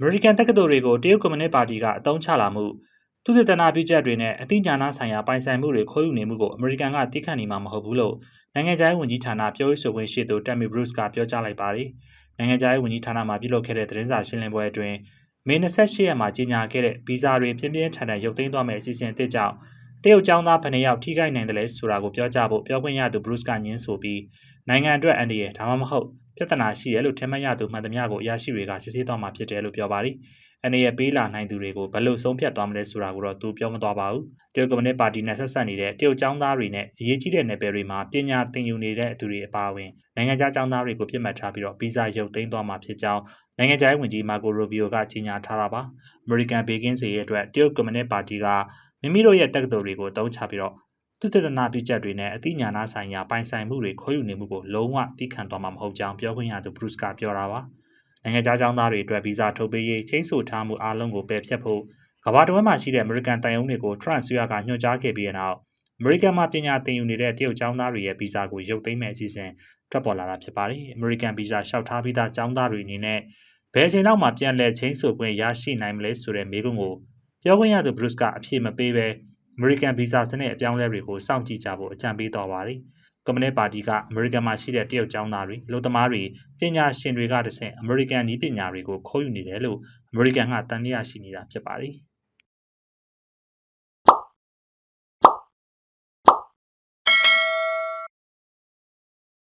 မေရိကန်တက္ကသိုလ်တွေကိုတရုတ်ကွန်မြူနစ်ပါတီကအတုံးချလာမှုသူတည်တနာပြုချက်တွေနဲ့အသိဉာဏဆိုင်ရာပိုင်ဆိုင်မှုတွေခိုးယူနေမှုကိုအမေရိကန်ကသိခံနေမှာမဟုတ်ဘူးလို့နိုင်ငံခြားရေးဝန်ကြီးဌာနပြောရေးဆိုခွင့်ရှိသူတမ်မီဘရုစ်ကပြောကြားလိုက်ပါတယ်။နိုင်ငံခြားရေးဝန်ကြီးဌာနမှပြုလုပ်ခဲ့တဲ့သတင်းစာရှင်းလင်းပွဲအတွင်းမေ28ရက်မှာကြီးညာခဲ့တဲ့ဗီဇာတွေပြင်းပြင်းထန်ထန်ရုပ်သိမ်းသွားမယ့်အစီအစဉ်အသစ်ကြောင့် တရုတ်ကျောင်းသားဘယ်နှယောက်ထိခိုက်နိုင်တယ်လဲဆိုတာကိုပြောကြားဖို့ပြောခွင့်ရသူဘရုစ်ကညင်းဆိုပြီးနိုင်ငံအတွက်အန္တရာယ်ဒါမှမဟုတ်ပြဿနာရှိတယ်လို့ထင်မှတ်ရသူမှန်သမျှကိုအရာရှိတွေကစစ်ဆေးသွားမှာဖြစ်တယ်လို့ပြောပါတယ်။အနေရပေးလာနိုင်သူတွေကိုဘယ်လိုဆုံးဖြတ်သွားမလဲဆိုတာကိုတော့သူပြောမသွားပါဘူး။တရုတ်ကွန်မြူနစ်ပါတီနဲ့ဆက်ဆက်နေတဲ့တရုတ်ကျောင်းသားတွေနဲ့အရေးကြီးတဲ့နယ်ပယ်တွေမှာပညာသင်ယူနေတဲ့သူတွေအပါအဝင်နိုင်ငံခြားကျောင်းသားတွေကိုပြစ်မှတ်ထားပြီးတော့ဗီဇာရုပ်သိမ်းသွားမှာဖြစ်ကြောင်းနိုင်ငံခြားရေးဝန်ကြီးမာကိုရိုဘီယိုကကြေညာထားတာပါ။အမေရိကန်ဘေကင်းစီရဲ့အတွက်တရုတ်ကွန်မြူနစ်ပါတီက မိမိတို့ရဲ့တက္ကသိုလ်တွေကိုတုံးချပြီးတော့သူတည်တနာပြုချက်တွေနဲ့အသိဉာဏဆိုင်ရာပိုင်ဆိုင်မှုတွေခိုးယူနေမှုကိုလုံးဝသိခံသွားမှာမဟုတ်ကြောင်းပြောခွင့်ရသူဘရုစ်ကပြောတာပါနိုင်ငံခြားကျောင်းသားတွေအတွက်ဗီဇာထုတ်ပေးရေးချင်းဆိုထားမှုအားလုံးကိုပယ်ဖျက်ဖို့ကမ္ဘာတစ်ဝန်းမှာရှိတဲ့အမေရိကန်တိုင်ယုံတွေကိုထရန့်ဆွေးရကညွှန်ကြားခဲ့ပြီးတဲ့နောက်အမေရိကန်မှာပညာသင်ယူနေတဲ့တရုတ်ကျောင်းသားတွေရဲ့ဗီဇာကိုရုပ်သိမ်းမဲ့အစီအစဉ်ထွက်ပေါ်လာတာဖြစ်ပါတယ်။အမေရိကန်ဗီဇာလျှောက်ထားပြီးသားကျောင်းသားတွေအနေနဲ့ဘယ်အချိန်လောက်မှပြန်လည်ချင်းဆိုခွင့်ရရှိနိုင်မလဲဆိုတဲ့မေးခွန်းကို ပြောခွင့်ရသူဘရုစ်ကအဖြေမပေးဘဲအမေရိကန်ဗီဇာစနစ်အပြောင်းလဲတွေကိုစောင့်ကြည့်ကြဖို့အကြံပေးတော်ပါတယ်။ကွန်မြူနစ်ပါတီကအမေရိကန်မှာရှိတဲ့တရုတ်ကျောင်းသားတွေလူသမားတွေပညာရှင်တွေကတဆင့်အမေရိကန်နည်းပညာတွေကိုခိုးယူနေတယ်လို့အမေရိကန်ကတန်တရားရှိနေတာဖြစ်ပါတယ်။